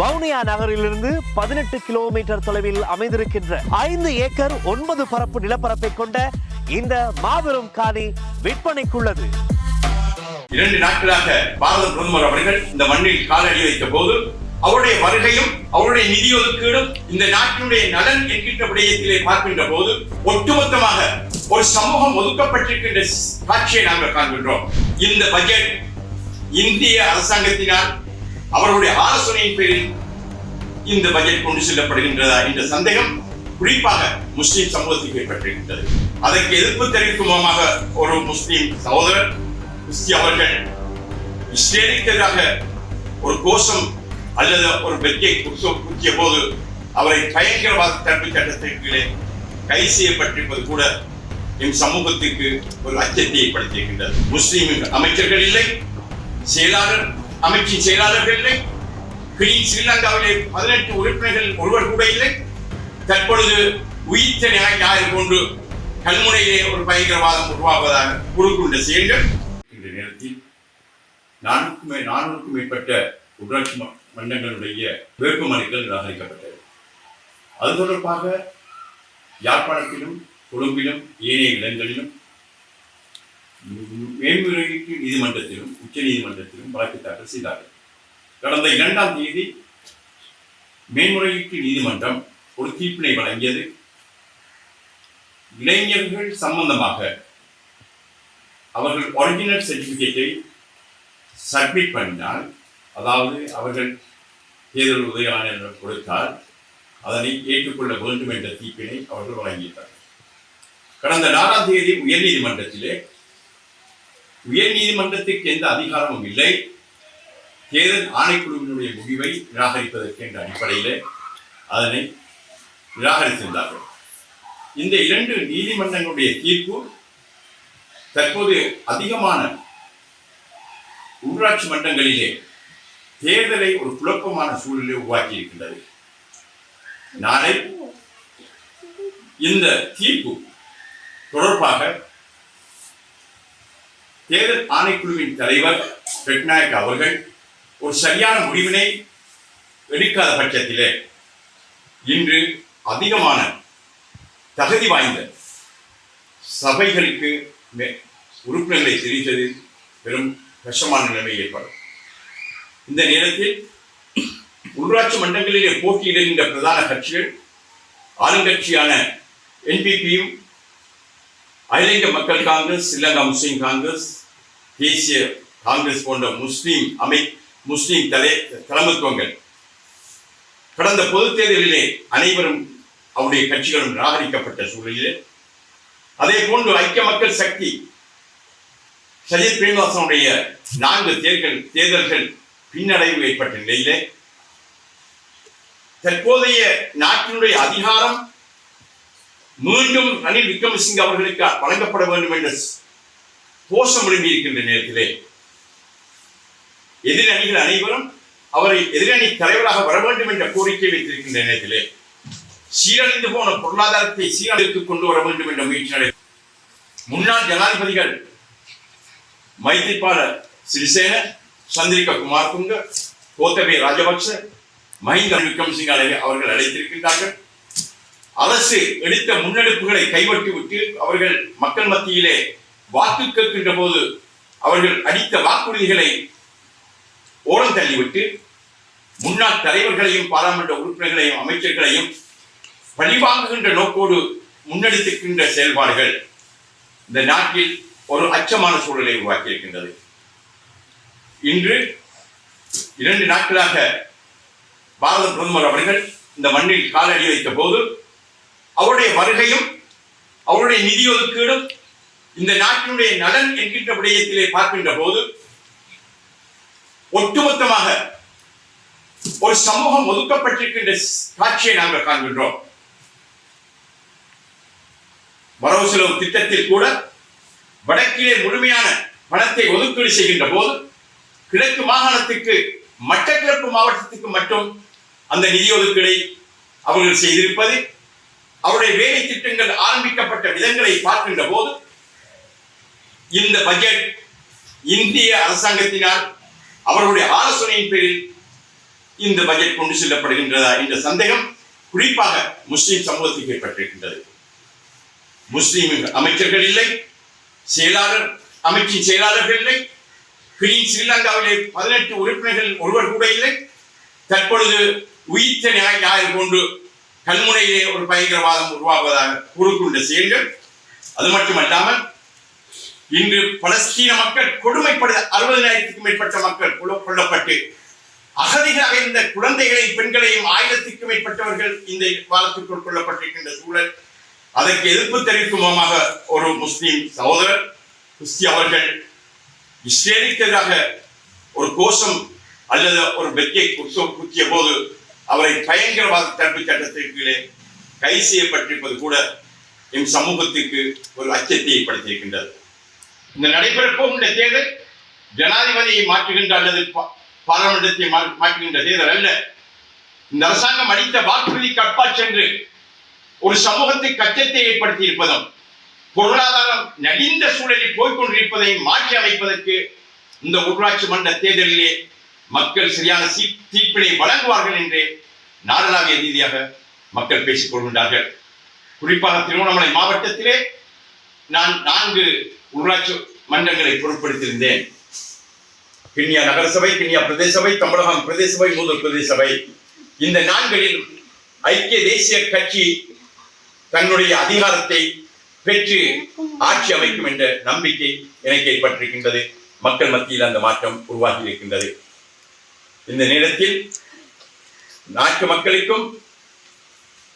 வவுனியா நகரிலிருந்து பதினெட்டு கிலோமீட்டர் தொலைவில் அமைந்திருக்கின்ற ஐந்து ஏக்கர் ஒன்பது பரப்பு நிலப்பரப்பை கொண்ட இந்த மாபெரும் காணி விற்பனைக்குள்ளது. இரண்டு நாட்களாக பாரத பிரதமர் அவர்கள் இந்த மண்ணில் காலடி வைத்த போது அவருடைய வருகையும் அவருடைய நிதி ஒதுக்கீடும் இந்த நாட்டினுடைய நலன் என்கின்ற விடயத்திலே பார்க்கின்ற போது ஒட்டுமொத்தமாக ஒரு சமூகம் ஒதுக்கப்பட்டிருக்கின்ற காட்சியை நாங்கள் காண்கின்றோம். இந்த பட்ஜெட் இந்திய அரசாங்கத்தினால் அவர்களுடைய ஆலோசனையின் பேரில் இந்த பட்ஜெட் கொண்டு செல்லப்படுகின்றதா என்ற சந்தேகம் குறிப்பாக முஸ்லிம் சமூகத்துக்கு ஏற்பட்டிருக்கின்றது. அதற்கு எதிர்ப்பு தெரிவிக்கும் விதமாக ஒரு முஸ்லிம் சகோதரர் கிறிஸ்தி அவர்கள் இஸ்ரேலுக்கு எதிராக ஒரு கோஷம் அல்லது ஒரு வெற்றியை குத்திய போது அவரை பயங்கரவாத தடுப்பு சட்டத்திற்கு கை செய்யப்பட்டிருப்பது கூட என் சமூகத்துக்கு ஒரு அச்சத்தை ஏற்படுத்தியிருக்கின்றது. முஸ்லீம் அமைச்சர்கள் இல்லை செயலாளர் அமைச்சின் செயலாளர்கள் இல்லை. கிளீன் ஸ்ரீலங்காவிலே பதினெட்டு உறுப்பினர்கள் ஒருவர் கூட இல்லை. தற்பொழுது உயிர்த்த நியாய ஞாயிறு கொண்டு கல்முனையிலே ஒரு பயங்கரவாதம் உருவாவதாக கூறுகின்ற செயல்கள். இந்த நேரத்தில் நானூறுக்கும் மே- நானூறுக்கும் மேற்பட்ட உள்ளாட்சி மன்றங்களுடைய வேட்புமனுக்கள் நிராகரிக்கப்பட்டது. அது தொடர்பாக யாழ்ப்பாணத்திலும் கொழும்பிலும் ஏனைய இடங்களிலும் மேல்முறையீட்டு நீதிமன்றத்திலும் உச்ச நீதிமன்றத்திலும் வழக்கு தாக்கல் செய்தார்கள். கடந்த இரண்டாம் தேதி மேன்முறையீட்டு நீதிமன்றம் ஒரு தீர்ப்பினை வழங்கியது. இளைஞர்கள் சம்பந்தமாக அவர்கள் ஒரிஜினல் சர்டிபிகேட்டை சப்மிட் பண்ணினால் அதாவது அவர்கள் தேர்தல் உதவி கொடுத்தால் அதனை ஏற்றுக்கொள்ள வேண்டும் என்ற தீர்ப்பினை அவர்கள் வழங்கியிருந்தார்கள். கடந்த நாலாம் தேதி உயர்நீதிமன்றத்திலே உயர் நீதிமன்றத்திற்கு எந்த அதிகாரமும் இல்லை. தேர்தல் ஆணைக்குழுவினுடைய முடிவை நிராகரிப்பதற்கு என்ற அடிப்படையிலே அதனை நிராகரித்திருந்தார்கள். இந்த இரண்டு நீதிமன்றங்களுடைய தீர்ப்பு தற்போது அதிகமான உள்ளாட்சி மன்றங்களிலே தேர்தலை ஒரு குழப்பமான சூழலை உருவாக்கி இருக்கின்றது நாளை இந்த தீர்ப்பு தொடர்பாக தேர்தல் ஆணைக்குழுவின் தலைவர் பெட்நாயக் அவர்கள் ஒரு சரியான முடிவினை எடுக்காத பட்சத்திலே இன்று அதிகமான தகுதி வாய்ந்த சபைகளுக்கு மே- உறுப்பினர்களை தெரிவித்தது பெரும் கஷ்டமான நிலைமை ஏற்படும். இந்த நேரத்தில் உள்ளாட்சி மன்றங்களிலே போட்டியிடுகின்ற பிரதான கட்சிகள் ஆளுங்கட்சியான என்பிபியும் அகில இந்திய மக்கள் காங்கிரஸ் ஸ்ரீலங்கா முஸ்லீம் காங்கிரஸ் தேசிய காங்கிரஸ் போன்ற முஸ்லீம் அமை முஸ்லீம் தலை தலைமைத்துவங்கள். கடந்த பொதுத் தேர்தலிலே அனைவரும் அவருடைய கட்சிகளும் நிராகரிக்கப்பட்ட சூழலிலே அதே போன்று ஐக்கிய மக்கள் சக்தி சஜித் பிரேமதாசனுடைய நான்கு தேர்தல் தேர்தல்கள் பின்னடைவு ஏற்பட்ட நிலையிலே தற்போதைய நாட்டினுடைய அதிகாரம் மீண்டும் ரணில் விக்ரமசிங்க அவர்களுக்கு வழங்கப்பட வேண்டும் என்ற கோஷம் எழும்பி இருக்கின்ற நேரத்திலே எதிரணிகள் அனைவரும் அவரை எதிரணி தலைவராக வர வேண்டும் என்ற கோரிக்கை வைத்திருக்கின்ற நேரத்திலே சீரழிந்து போன பொருளாதாரத்தை சீரழித்து கொண்டு வர வேண்டும் என்ற முயற்சி நடை முன்னாள் ஜனாதிபதிகள் மைத்திரிபால சிறிசேன சந்திரிகா குமார்துங்க கோத்தபே ராஜபக்ச மஹிந்த விக்ரமசிங்க அவர்கள் அழைத்திருக்கின்றார்கள். அரசு எடுத்த முன்னெடுப்புகளை கைவிட்டுவிட்டு அவர்கள் மக்கள் மத்தியிலே வாக்கு கேட்கின்ற போது அவர்கள் அடித்த வாக்குறுதிகளை ஓரம் தள்ளிவிட்டு முன்னாள் தலைவர்களையும் பாராளுமன்ற உறுப்பினர்களையும் அமைச்சர்களையும் பழிவாங்குகின்ற நோக்கோடு முன்னெடுத்திருக்கின்ற செயல்பாடுகள் இந்த நாட்டில் ஒரு அச்சமான சூழலை உருவாக்கியிருக்கின்றது. இன்று இரண்டு நாட்களாக பாரத பிரதமர் அவர்கள் இந்த மண்ணில் காலடி வைத்த போது அவருடைய வருகையும் அவருடைய நிதி ஒதுக்கீடும் இந்த நாட்டினுடைய நலன் என்கின்ற விடயத்திலே பார்க்கின்ற போது ஒட்டுமொத்தமாக ஒரு சமூகம் ஒதுக்கப்பட்டிருக்கின்ற காட்சியை நாங்கள் காண்கின்றோம். வரவு செலவு திட்டத்தில் கூட வடக்கிலே முழுமையான பணத்தை ஒதுக்கீடு செய்கின்ற போது கிழக்கு மாகாணத்துக்கு மட்டக்கிழப்பு மாவட்டத்துக்கு மட்டும் அந்த நிதி ஒதுக்கீடை அவர்கள் செய்திருப்பது அவருடைய வேலை திட்டங்கள் ஆரம்பிக்கப்பட்ட விதங்களை பார்க்கின்ற போது இந்த பட்ஜெட் இந்திய அரசாங்கத்தினால் அவர்களுடைய ஆலோசனையின் பேரில் இந்த பட்ஜெட் கொண்டு செல்லப்படுகின்றதா என்ற சந்தேகம் குறிப்பாக முஸ்லிம் சமூகத்துக்கு ஏற்பட்டிருக்கின்றது. முஸ்லிம் அமைச்சர்கள் இல்லை செயலாளர் அமைச்சின் செயலாளர்கள் இல்லை கிரீன் ஸ்ரீலங்காவிலே பதினெட்டு உறுப்பினர்கள் ஒருவர் கூட இல்லை. தற்பொழுது உயிர்த்த நியாய ஞாயிறு கொண்டு கல்முனையிலே ஒரு பயங்கரவாதம் உருவாகுவதாக கூறுகின்ற செயல்கள் அது மட்டுமல்லாமல் இன்று பலஸ்தீன மக்கள் கொடுமைப்பட அறுபதினாயிரத்துக்கும் மேற்பட்ட மக்கள் கொல்லப்பட்டு அகதிகளாக இந்த குழந்தைகளையும் பெண்களையும் ஆயிரத்துக்கும் மேற்பட்டவர்கள் இந்த வாரத்திற்குள் கொல்லப்பட்டிருக்கின்ற சூழல் அதற்கு எதிர்ப்பு தெரிவிக்கும் விதமாக ஒரு முஸ்லீம் சகோதரர் கிறிஸ்தி அவர்கள் இஸ்ரேலுக்கு எதிராக ஒரு கோஷம் அல்லது ஒரு வெற்றியை குற்ற குத்திய போது அவரை பயங்கரவாத தடுப்பு சட்டத்திற்குள்ளே கைது செய்யப்பட்டிருப்பது கூட எம் சமூகத்துக்கு ஒரு அச்சத்தை ஏற்படுத்தியிருக்கின்றது இந்த நடைபெறப் இந்த தேர்தல் ஜனாதிபதியை மாற்றுகின்ற அல்லது பா- பாராளுமன்றத்தை மாற்றுகின்ற தேர்தல் அல்ல. இந்த அரசாங்கம் அளித்த வாக்குறுதிக்கு அப்பா சென்று ஒரு சமூகத்துக்கு அச்சத்தை ஏற்படுத்தி இருப்பதும் பொருளாதாரம் நலிந்த சூழலில் போய்கொண்டிருப்பதை மாற்றி அமைப்பதற்கு இந்த உள்ளாட்சி மன்ற தேர்தலிலே மக்கள் சரியான தீர்ப்பினை வழங்குவார்கள் என்று நாடளாவிய ரீதியாக மக்கள் பேசிக் கொள்கின்றார்கள். குறிப்பாக திருவண்ணாமலை மாவட்டத்திலே நான் நான்கு உள்ளாட்சி மன்றங்களை பொருட்படுத்தியிருந்தேன். கிண்ணியா நகரசபை கிண்ணியா பிரதேச சபை தமிழகம் பிரதேச சபை மூதூர் பிரதேச சபை இந்த நான்களில் ஐக்கிய தேசிய கட்சி தன்னுடைய அதிகாரத்தை பெற்று ஆட்சி அமைக்கும் என்ற நம்பிக்கை எனக்கு ஏற்பட்டிருக்கின்றது. மக்கள் மத்தியில் அந்த மாற்றம் உருவாகி இருக்கின்றது. இந்த நேரத்தில் நாட்டு மக்களுக்கும்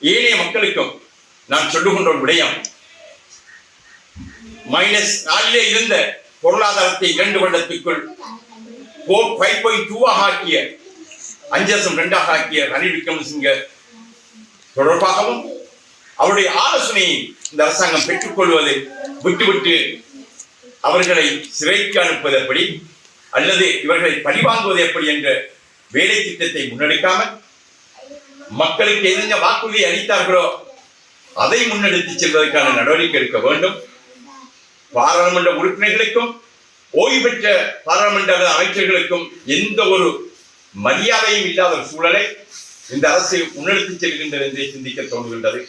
ஏனைய மக்களுக்கும் நான் சொல்லுகின்ற ஒரு விடயம். மைனஸ் நாலிலே இருந்த பொருளாதாரத்தை இரண்டு வருடத்துக்குள் ஃபைவ் பாயிண்ட் டூவாக ஆக்கிய அஞ்சசம் ரெண்டாக ஆக்கிய ரணில் விக்ரமசிங்க தொடர்பாகவும் அவருடைய ஆலோசனையை இந்த அரசாங்கம் பெற்றுக்கொள்வதை விட்டுவிட்டு அவர்களை சிறைக்கு அனுப்புவது எப்படி அல்லது இவர்களை பழிவாங்குவது எப்படி என்ற வேலை திட்டத்தை முன்னெடுக்காமல் மக்களுக்கு எந்த வாக்குறுதி அளித்தார்களோ அதை முன்னெடுத்து செல்வதற்கான நடவடிக்கை எடுக்க வேண்டும். பாராளுமன்ற உறுப்பினர்களுக்கும் ஓய்வு பெற்ற பாராளுமன்ற அமைச்சர்களுக்கும் எந்த ஒரு மரியாதையும் இல்லாத சூழலை இந்த அரசு முன்னெடுத்து செல்கின்றது என்றே சிந்திக்க தோன்றுகின்றது.